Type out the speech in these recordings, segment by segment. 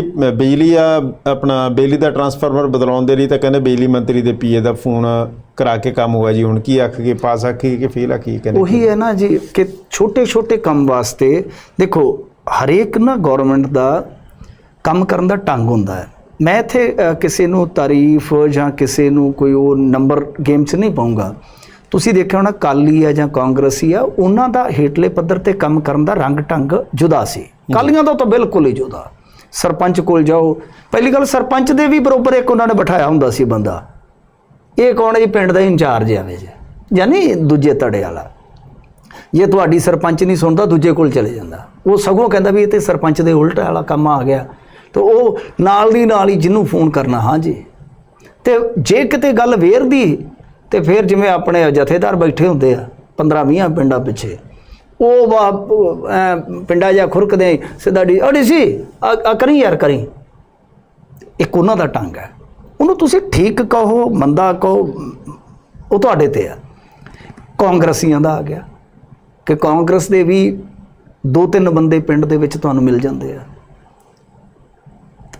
ਬਿਜਲੀ ਆ ਆਪਣਾ ਬਿਜਲੀ ਦਾ ਟਰਾਂਸਫਾਰਮਰ ਬਦਲਾਉਣ ਦੇ ਲਈ ਤਾਂ ਕਹਿੰਦੇ ਬਿਜਲੀ ਮੰਤਰੀ ਦੇ ਪੀਏ ਦਾ ਫੋਨ ਕਰਾ ਕੇ ਕੰਮ ਹੋਇਆ ਜੀ। ਹੁਣ ਕੀ ਆਖ ਕੇ ਪਾਸ ਆਖੀ ਕਿ ਫੇਲ ਆਖੀ ਕਹਿੰਦੇ? ਉਹੀ ਹੈ ਨਾ ਜੀ ਕਿ ਛੋਟੇ ਛੋਟੇ ਕੰਮ ਵਾਸਤੇ ਦੇਖੋ ਹਰੇਕ ਨਾ ਗਵਰਨਮੈਂਟ ਦਾ ਕੰਮ ਕਰਨ ਦਾ ਢੰਗ ਹੁੰਦਾ ਹੈ। ਮੈਂ ਇੱਥੇ ਕਿਸੇ ਨੂੰ ਤਾਰੀਫ ਜਾਂ ਕਿਸੇ ਨੂੰ ਕੋਈ ਉਹ ਨੰਬਰ ਗੇਮ 'ਚ ਨਹੀਂ ਪਾਉਂਗਾ। ਤੁਸੀਂ ਦੇਖਿਆ ਹੋਣਾ ਕਾਲੀ ਆ ਜਾਂ ਕਾਂਗਰਸੀ ਆ ਉਹਨਾਂ ਦਾ ਹੇਠਲੇ ਪੱਧਰ ਤੇ ਕੰਮ ਕਰਨ ਦਾ ਰੰਗ ਢੰਗ ਜੁਦਾ ਸੀ। ਕਾਲੀਆਂ ਦਾ ਤਾਂ ਬਿਲਕੁਲ ਹੀ ਜੁਦਾ। ਸਰਪੰਚ ਕੋਲ ਜਾਓ। ਪਹਿਲੀ ਗੱਲ ਸਰਪੰਚ ਦੇ ਵੀ ਬਰੋਬਰ ਇੱਕ ਉਹਨਾਂ ਨੇ ਬਿਠਾਇਆ ਹੁੰਦਾ ਸੀ ਬੰਦਾ। ਇਹ ਕੌਣ ਹੈ ਜੀ? ਪਿੰਡ ਦਾ ਇੰਚਾਰਜ ਆਵੇ ਜੇ। ਯਾਨੀ ਦੂਜੇ ਤੜੇ ਵਾਲਾ। ਜੇ ਤੁਹਾਡੀ ਸਰਪੰਚ ਨਹੀਂ ਸੁਣਦਾ, ਦੂਜੇ ਕੋਲ ਚਲੇ ਜਾਂਦਾ। ਉਹ ਸਗੋਂ ਕਹਿੰਦਾ ਵੀ ਇਹ ਤੇ ਸਰਪੰਚ ਦੇ ਉਲਟ ਵਾਲਾ ਕੰਮ ਆ ਗਿਆ। ਤੇ ਉਹ ਨਾਲ ਦੀ ਨਾਲ ਹੀ ਜਿਹਨੂੰ ਫੋਨ ਕਰਨਾ, ਹਾਂ ਜੀ। ਤੇ ਜੇ ਕਿਤੇ ਗੱਲ ਵੇਰਦੀ, ਤੇ ਫਿਰ ਜਿਵੇਂ ਆਪਣੇ ਜਥੇਦਾਰ ਬੈਠੇ ਹੁੰਦੇ ਆ 15 20 ਪਿੰਡਾਂ ਪਿੱਛੇ ਉਹ ਵਾ- ਪਿੰਡਾ ਜਾਂ ਖੁਰਕਦੇ ਸਿੱਧਾ ਡੀ ਅੜੀ ਸੀ ਆ ਕਰੀ ਯਾਰ ਕਰੀ। ਇੱਕ ਉਹਨਾਂ ਦਾ ਟੰਗ ਹੈ। ਉਹਨੂੰ ਤੁਸੀਂ ਠੀਕ ਕਹੋ ਮੰਦਾ ਕਹੋ ਉਹ ਤੁਹਾਡੇ ਤੇ ਆ। ਕਾਂਗਰਸੀਆਂ ਦਾ ਆ ਗਿਆ। ਕਿ ਕਾਂਗਰਸ ਦੇ ਵੀ ਦੋ ਤਿੰਨ ਬੰਦੇ ਪਿੰਡ ਦੇ ਵਿੱਚ ਤੁਹਾਨੂੰ ਮਿਲ ਜਾਂਦੇ ਆ।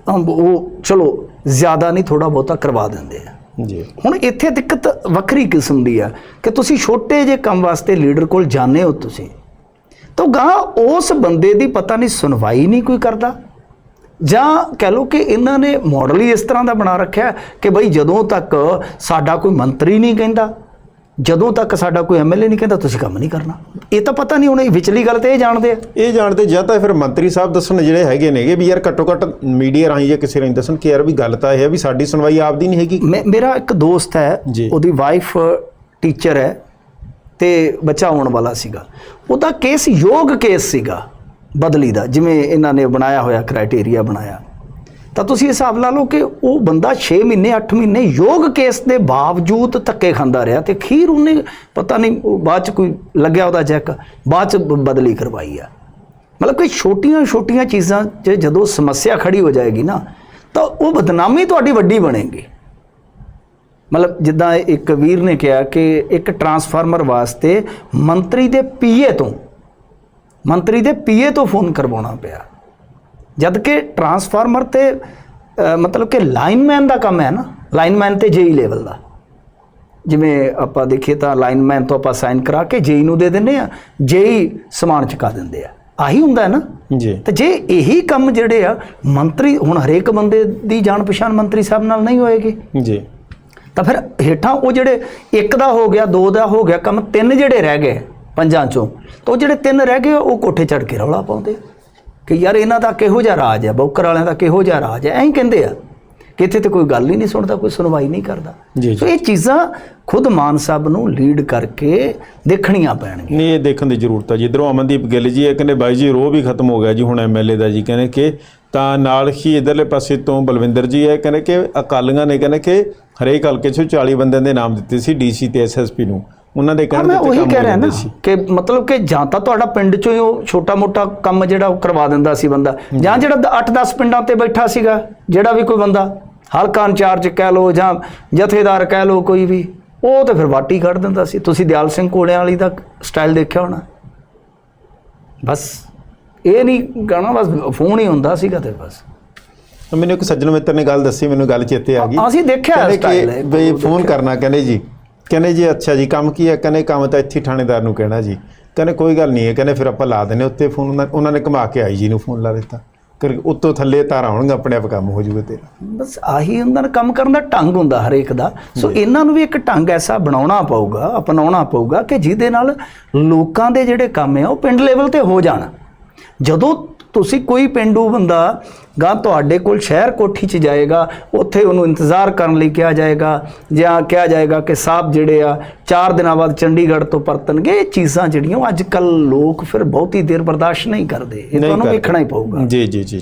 ਤਾਂ ਉਹ ਚਲੋ ਜ਼ਿਆਦਾ ਨਹੀਂ ਥੋੜਾ ਬਹੁਤਾ ਕਰਵਾ ਦਿੰਦੇ ਆ। ਜੀ। ਹੁਣ ਇੱਥੇ ਦਿੱਕਤ ਵੱਖਰੀ ਕਿਸਮ ਦੀ ਆ ਕਿ ਤੁਸੀਂ ਛੋਟੇ ਜਿਹੇ ਕੰਮ ਵਾਸਤੇ ਲੀਡਰ ਕੋਲ ਜਾਂਦੇ ਹੋ ਤੁਸੀਂ। ਤਾਂ ਗਾਂ ਉਸ ਬੰਦੇ ਦੀ ਪਤਾ ਨਹੀਂ ਸੁਣਵਾਈ ਨਹੀਂ ਕੋਈ ਕਰਦਾ। ਜਾਂ ਕਹਿ ਲਓ ਕਿ ਇਹਨਾਂ ਨੇ ਮਾਡਲ ਹੀ ਇਸ ਤਰ੍ਹਾਂ ਦਾ ਬਣਾ ਰੱਖਿਆ ਕਿ ਬਈ ਜਦੋਂ ਤੱਕ ਸਾਡਾ ਕੋਈ ਮੰਤਰੀ ਨਹੀਂ ਕਹਿੰਦਾ ਜਦੋਂ ਤੱਕ ਸਾਡਾ ਕੋਈ ਐਮਐਲਏ ਨਹੀਂ ਕਹਿੰਦਾ ਤੁਸੀਂ ਕੰਮ ਨਹੀਂ ਕਰਨਾ। ਇਹ ਤਾਂ ਪਤਾ ਨਹੀਂ ਹੁਣ ਇਹ ਵਿਚਲੀ ਗੱਲ ਤੇ ਇਹ ਜਾਣਦੇ ਆ। ਇਹ ਜਾਣਦੇ ਜਾਂ ਤਾਂ ਫਿਰ ਮੰਤਰੀ ਸਾਹਿਬ ਦੱਸਣ ਜਿਹੜੇ ਹੈਗੇ ਨੇਗੇ ਵੀ ਯਾਰ ਘੱਟੋ ਘੱਟ ਮੀਡੀਆ ਰਾਹੀਂ ਜਾਂ ਕਿਸੇ ਰਾਹੀਂ ਦੱਸਣ ਕਿ ਯਾਰ ਵੀ ਗੱਲ ਤਾਂ ਇਹ ਹੈ ਵੀ ਸਾਡੀ ਸੁਣਵਾਈ ਆਪਦੀ ਨਹੀਂ ਹੈਗੀ। ਮੇਰਾ ਇੱਕ ਦੋਸਤ ਹੈ। ਉਹਦੀ ਵਾਈਫ ਟੀਚਰ ਹੈ। ਤੇ ਬੱਚਾ ਹੋਣ ਵਾਲਾ ਸੀਗਾ। ਉਹਦਾ ਕੇਸ ਯੋਗ ਕੇਸ ਸੀਗਾ ਬਦਲੀ ਦਾ, ਜਿਵੇਂ ਇਹਨਾਂ ਨੇ ਬਣਾਇਆ ਹੋਇਆ ਕ੍ਰਾਈਟੇਰੀਆ ਬਣਾਇਆ। ਤਾਂ ਤੁਸੀਂ ਹਿਸਾਬ ਲਾ ਲਓ ਕਿ ਉਹ ਬੰਦਾ 6 ਮਹੀਨੇ 8 ਮਹੀਨੇ ਯੋਗ ਕੇਸ ਦੇ ਬਾਵਜੂਦ ਧੱਕੇ ਖਾਂਦਾ ਰਿਹਾ ਤੇ ਖੀਰ ਉਹਨੇ ਪਤਾ ਨਹੀਂ, ਉਹ ਬਾਅਦ ਚ ਕੋਈ ਲੱਗਿਆ ਉਹਦਾ ਚੈੱਕ ਬਾਅਦ ਚ ਬ- ਬਦਲੀ ਕਰਵਾਈ ਆ। ਮਤਲਬ ਕਿ ਛੋਟੀਆਂ ਛੋਟੀਆਂ ਚੀਜ਼ਾਂ 'ਚ ਜਦੋਂ ਸਮੱਸਿਆ ਖੜੀ ਹੋ ਜਾਏਗੀ ਨਾ, ਤਾਂ ਉਹ ਬਦਨਾਮੀ ਤੁਹਾਡੀ ਵੱਡੀ ਬਣੇਗੀ। ਮਤਲਬ ਜਿੱਦਾਂ ਇੱਕ ਵੀਰ ਨੇ ਕਿਹਾ ਕਿ ਇੱਕ ਟਰਾਂਸਫਾਰਮਰ ਵਾਸਤੇ ਮੰਤਰੀ ਦੇ ਪੀਏ ਤੋਂ ਮੰਤਰੀ ਦੇ ਪੀਏ ਤੋਂ ਫੋਨ ਕਰਵਾਉਣਾ ਪਿਆ। ਜਦ ਕਿ ਟਰਾਂਸਫਾਰਮਰ ਤੇ ਮਤਲਬ ਕਿ ਲਾਈਨਮੈਨ ਦਾ ਕੰਮ ਹੈ ਨਾ ਲਾਈਨਮੈਨ ਤੇ ਜੇਈ ਲੈਵਲ ਦਾ। ਜਿਵੇਂ ਆਪਾਂ ਦੇਖੀਏ ਤਾਂ ਲਾਈਨਮੈਨ ਤੋਂ ਆਪਾਂ ਸਾਈਨ ਕਰਾ ਕੇ ਜੇਈ ਨੂੰ ਦੇ ਦਿੰਦੇ ਆ ਜੇਈ ਸਮਾਨ ਚੁਕਾ ਦਿੰਦੇ ਆ। ਆਹੀ ਹੁੰਦਾ ਹੈ ਨਾ? ਜੀ। ਤੇ ਜੇ ਇਹੀ ਕੰਮ ਜਿਹੜੇ ਆ ਮੰਤਰੀ ਹੁਣ ਹਰੇਕ ਬੰਦੇ ਦੀ ਜਾਣ ਪਛਾਣ ਮੰਤਰੀ ਸਾਹਿਬ ਨਾਲ ਨਹੀਂ ਹੋਏਗੀ। ਜੀ। ਤਾਂ ਫਿਰ ਹੇਠਾਂ ਉਹ ਜਿਹੜੇ ਇੱਕ ਦਾ ਹੋ ਗਿਆ ਦੋ ਦਾ ਹੋ ਗਿਆ ਕੰਮ ਤਿੰਨ ਜਿਹੜੇ ਰਹਿ ਗਏ ਪੰਜਾਂ ਚੋਂ ਤਾਂ ਉਹ ਜਿਹੜੇ ਤਿੰਨ ਰਹਿ ਗਏ ਉਹ ਕੋਠੇ ਚੜ ਕੇ ਰੌਲਾ ਪਾਉਂਦੇ ਕਿ ਯਾਰ ਇਹਨਾਂ ਦਾ ਕਿਹੋ ਜਿਹਾ ਰਾਜ ਹੈ ਬੌਕਰ ਵਾਲਿਆਂ ਦਾ ਕਿਹੋ ਜਿਹਾ ਰਾਜ ਹੈ ਐਂ ਕਹਿੰਦੇ ਆ। ਕਿ ਇੱਥੇ ਤੇ ਕੋਈ ਗੱਲ ਹੀ ਨਹੀਂ ਸੁਣਦਾ ਕੋਈ ਸੁਣਵਾਈ ਨਹੀਂ ਕਰਦਾ। ਸੋ ਇਹ ਚੀਜ਼ਾਂ ਖੁਦ ਮਾਨ ਸਾਹਿਬ ਨੂੰ ਲੀਡ ਕਰਕੇ ਦੇਖਣੀਆਂ ਪੈਣਗੀਆਂ। ਨਹੀਂ ਇਹ ਦੇਖਣ ਦੀ ਜ਼ਰੂਰਤ ਹੈ ਜਿੱਧਰੋਂ ਅਮਨਦੀਪ ਗਿੱਲ ਜੀ ਇਹ ਕਹਿੰਦੇ ਬਾਈ ਜੀ ਰੋਹ ਵੀ ਖਤਮ ਹੋ ਗਿਆ ਜੀ ਹੁਣ ਐਮਐਲਏ ਦਾ ਜੀ। ਕਹਿੰਦੇ ਕਿ ਤਾਂ ਨਾਲ ਹੀ ਇਧਰਲੇ ਪਾਸੇ ਤੋਂ ਬਲਵਿੰਦਰ ਜੀ ਇਹ ਕਹਿੰਦੇ ਕਿ ਅਕਾਲੀਆਂ ਨੇ ਕਹਿੰਦੇ ਕਿ ਹਰੇਕ ਹਲਕੇ 'ਚੋਂ 40 ਬੰਦਿਆਂ ਦੇ ਨਾਮ ਦਿੱਤੇ ਸੀ ਡੀਸੀ ਤੇ ਐਸਐਸਪੀ ਨੂੰ। ਉਹਨਾਂ ਦੇ ਕਹਿਣ ਮੈਂ ਤੇ ਉਹੀ ਕੰਮ ਕਹਿ ਰਿਹਾ ਨਾ ਕਿ ਮਤਲਬ ਕਿ ਜਾਂ ਤਾਂ ਤੁਹਾਡਾ ਪਿੰਡ ਚੋਂ ਹੀ ਉਹ ਛੋਟਾ-ਮੋਟਾ ਕੰਮ ਜਿਹੜਾ ਉਹ ਕਰਵਾ ਦਿੰਦਾ ਸੀ ਬੰਦਾ ਜਾਂ ਜਿਹੜਾ 8-10 ਪਿੰਡਾਂ ਤੇ ਬੈਠਾ ਸੀਗਾ ਜਿਹੜਾ ਵੀ ਕੋਈ ਬੰਦਾ ਹਲਕਾ ਇੰਚਾਰਜ ਕਹਿ ਲੋ ਜਾਂ ਜਥੇਦਾਰ ਕਹਿ ਲੋ ਕੋਈ ਵੀ ਉਹ ਤੇ ਫਿਰ ਵਾਟੀ ਕੱਢ ਦਿੰਦਾ ਸੀ। ਤੁਸੀਂ ਦਿਆਲ ਸਿੰਘ ਕੋਲਿਆਂ ਵਾਲੀ ਦਾ ਸਟਾਈਲ ਦੇਖਿਆ ਹੋਣਾ? ਬਸ ਇਹ ਨਹੀਂ ਗਾਣਾ ਬਸ ਫੋਨ ਹੀ ਹੁੰਦਾ ਸੀਗਾ ਤੇ ਬਸ। ਮੈਨੂੰ ਇੱਕ ਸੱਜਣ ਮਿੱਤਰ ਨੇ ਗੱਲ ਦੱਸੀ ਮੈਨੂੰ ਗੱਲ ਚੇਤੇ ਆ ਗਈ। ਅਸੀਂ ਦੇਖਿਆ style ਹੈ, ਬਈ ਫੋਨ ਕਰਨਾ ਕਹਿੰਦੇ ਜੀ। ਕਹਿੰਦੇ ਜੀ ਅੱਛਾ ਜੀ ਕੰਮ ਕੀ ਹੈ? ਕਹਿੰਦੇ ਕੰਮ ਤਾਂ ਇੱਥੇ ਥਾਣੇਦਾਰ ਨੂੰ ਕਹਿਣਾ ਜੀ। ਕਹਿੰਦੇ ਕੋਈ ਗੱਲ ਨਹੀਂ ਹੈ ਕਹਿੰਦੇ ਫਿਰ ਆਪਾਂ ਲਾ ਦਿੰਨੇ ਉੱਤੇ ਫੋਨ ਉਹਨਾਂ- ਨੇ ਘੁਮਾ ਕੇ ਆਈ ਜੀ ਨੂੰ ਫੋਨ ਲਾ ਦਿੱਤਾ। ਕਰ ਉੱਤੋਂ ਥੱਲੇ ਤਾਰਾਂ ਆਉਣਗੀਆਂ ਆਪਣੇ ਆਪ ਕੰਮ ਹੋ ਜੂਗਾ ਤੇਰਾ। ਬਸ ਆਹੀ ਹੁੰਦਾ ਨਾ ਕੰਮ ਕਰਨ ਦਾ ਢੰਗ ਹੁੰਦਾ ਹਰੇਕ ਦਾ। ਸੋ ਇਹਨਾਂ ਨੂੰ ਵੀ ਇੱਕ ਢੰਗ ਐਸਾ ਬਣਾਉਣਾ ਪਊਗਾ ਅਪਣਾਉਣਾ ਪਊਗਾ ਕਿ ਜਿਹਦੇ ਨਾਲ ਲੋਕਾਂ ਦੇ ਜਿਹੜੇ ਕੰਮ ਆ ਉਹ ਪਿੰਡ ਲੈਵਲ ਤੇ ਹੋ ਜਾਣ। ਜਦੋਂ ਤੁਸੀਂ ਕੋਈ ਪਿੰਡੂ ਬੰਦਾ ਗਾਂ ਤੁਹਾਡੇ ਕੋਲ ਸ਼ਹਿਰ ਕੋਠੀ 'ਚ ਜਾਏਗਾ ਉੱਥੇ ਉਹਨੂੰ ਇੰਤਜ਼ਾਰ ਕਰਨ ਲਈ ਕਿਹਾ ਜਾਏਗਾ ਜਾਂ ਕਿਹਾ ਜਾਏਗਾ ਕਿ ਸਾਹਿਬ ਜਿਹੜੇ ਆ 4 ਦਿਨਾਂ ਬਾਅਦ ਚੰਡੀਗੜ੍ਹ ਤੋਂ ਪਰਤਣਗੇ ਇਹ ਚੀਜ਼ਾਂ ਜਿਹੜੀਆਂ ਉਹ ਅੱਜ ਕੱਲ ਲੋਕ ਫਿਰ ਬਹੁਤੀ ਦੇਰ ਬਰਦਾਸ਼ਤ ਨਹੀਂ ਕਰਦੇ। ਇਹ ਤੁਹਾਨੂੰ। ਵੇਖਣਾ ਹੀ ਪਊਗਾ। ਜੀ ਜੀ ਜੀ।